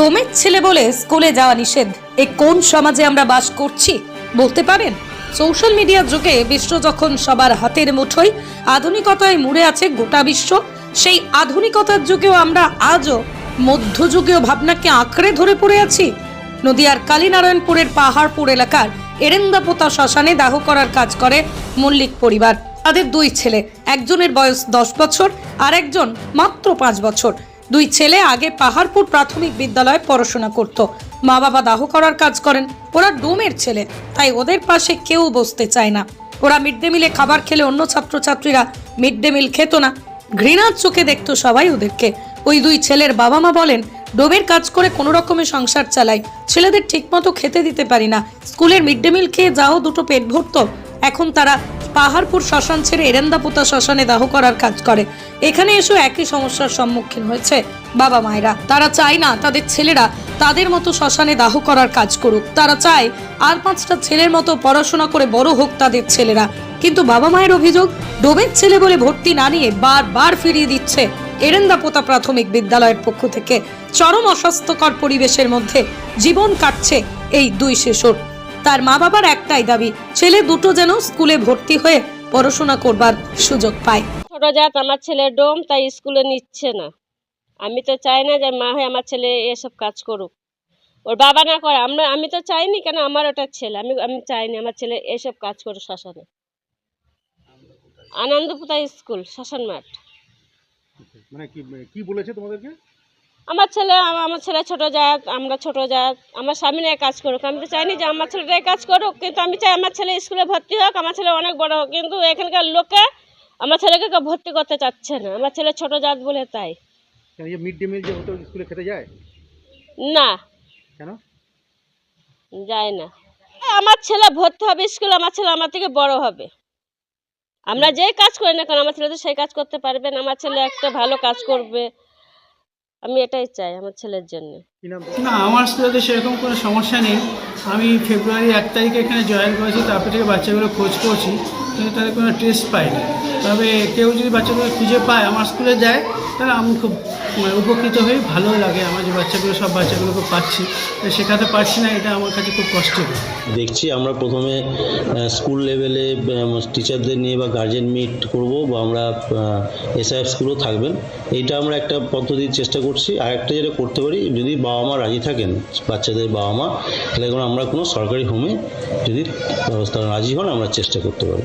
ডোমের ছেলে বলে স্কুলে যাওয়া নিষেধ। এ কোন সমাজে আমরা বাস করছি, বলতে পারেন? সোশ্যাল মিডিয়ার যুগে বিশ্ব যখন সবার হাতের মুঠোয় আধুনিকতায় মুড়ে আছে গোটা বিশ্ব, সেই আধুনিকতার যুগেও আমরা আজও মধ্যযুগীয় ভাবনাকে আঁকড়ে ধরে পড়ে আছি। নদিয়ার কালীনারায়ণপুরের পাহাড়পুর এলাকার এরেন্দাপোতা শ্মশানে দাহ করার কাজ করে মল্লিক পরিবার। তাদের দুই ছেলে, একজনের বয়স দশ বছর আর একজন মাত্র পাঁচ বছর। দুই ছেলে আগে পাহাড়পুর প্রাথমিক বিদ্যালয়ে পড়াশোনা করত। মা বাবা দাহ করার কাজ করেন। ওরা ডোমের ছেলে, তাই ওদের পাশে কেউ বসতে চায় না। ওরা মিড ডে মিলে খাবার খেলে অন্য ছাত্রছাত্রীরা মিড ডে মিল খেত না। ঘৃণার চোখে দেখতো সবাই ওদেরকে। ওই দুই ছেলের বাবা মা বলেন, ডোমের কাজ করে কোনো রকমের সংসার চালাই। ছেলেদের ঠিকমতো খেতে দিতে পারি না। স্কুলের মিড ডে মিল খেয়ে যাও, দুটো পেট ভরতো। এখন তারা পাহাড়পুর শ্মশান ছেড়ে এরেন্দাপোতা শ্মশানে দাহ করার কাজ করে। এখানে এসে একই সমস্যার সম্মুখীন হয়েছে বাবা মায়েরা। তারা চায় না তাদের ছেলেরা তাদের মতো শ্মশানে দাহ করার কাজ করুক। তারা চায় আর পাঁচটা ছেলের মতো পড়াশোনা করে বড় হোক তাদের ছেলেরা। কিন্তু বাবা মায়ের অভিযোগ, ডোবের ছেলে বলে ভর্তি না নিয়ে বারবার ফিরিয়ে দিচ্ছে এরেন্দাপোতা প্রাথমিক বিদ্যালয়ের পক্ষ থেকে। চরম অস্বাস্থ্যকর পরিবেশের মধ্যে জীবন কাটছে এই দুই শিশুর। তার মা বাবার একটাই দাবি ছেলে দুটো যেন স্কুলে ভর্তি হয়ে পড়াশোনা করবার সুযোগ পায়। ছোট জাত আমার ছেলে ডোম তাই স্কুলে নিচ্ছে না। আমি তো চাই না যে মা হয়ে আমার ছেলে এসব কাজ করুক। ওর বাবা না করে আমরা আমি তো চাইনি কেন আমার ওটা ছেলে? আমি আমি চাইনি আমার ছেলে এসব কাজ করুক শ্মশানে। আনন্দপুতা স্কুল শ্মশান মাঠ মানে কি কি বলেছে তোমাদেরকে? আমার ছেলে আমার ছেলে ছোট জাত আমরা ছোট জাত আমার স্বামী নিয়ে কাজ করুক। আমি তো চাইনি যে আমার ছেলেটাই কাজ করুক কিন্তু আমি চাই আমার ছেলে স্কুলে ভর্তি হোক আমার ছেলে অনেক বড় হোক। কিন্তু এখানকার লোকে আমার ছেলেকে কেউ ভর্তি করতে চাচ্ছে না। আমার ছেলে ছোট জাত বলে তাই। যে মিড ডে মিল যে হতো স্কুলে খেতে যায়? না। কেন? যায় না। আমার ছেলে ভর্তি হবে স্কুলে আমার ছেলে আমার থেকে বড় হবে। আমরা যেই কাজ করি না কেন আমার ছেলে তো সেই কাজ করতে পারবে না। আমার ছেলে একটা ভালো কাজ করবে। আমি এটাই চাই আমার ছেলের জন্য। না, আমার স্কুলে সেরকম কোনো সমস্যা নেই। আমি ফেব্রুয়ারি এক তারিখে এখানে জয়েন করেছি, তারপর থেকে বাচ্চাগুলো খোঁজ করছি। কিন্তু তাদের কোনো টেস্ট পাইনি। তবে কেউ যদি বাচ্চাগুলো খুঁজে পায়, আমার স্কুলে যায়, তাহলে আমি খুব মানে উপকৃত হই ভালো লাগে। আমার যে বাচ্চাগুলো, সব বাচ্চাগুলোকে পাচ্ছি। শেখাতে পারছি না, এটা আমার কাছে খুব কষ্টের দেখছি আমরা প্রথমে স্কুল লেভেলে টিচারদের নিয়ে বা গার্জেন মিট করব বা আমরা এসআইএফ স্কুলও থাকবেন। এইটা আমরা একটা পদ্ধতির চেষ্টা করছি। আর একটা যেটা করতে পারি, যদি বাবা মা রাজি থাকেন, বাচ্চাদের বাবা মা, তাহলে আমরা কোনো সরকারি হোমে যদি ব্যবস্থা রাজি হন, আমরা চেষ্টা করতে পারি।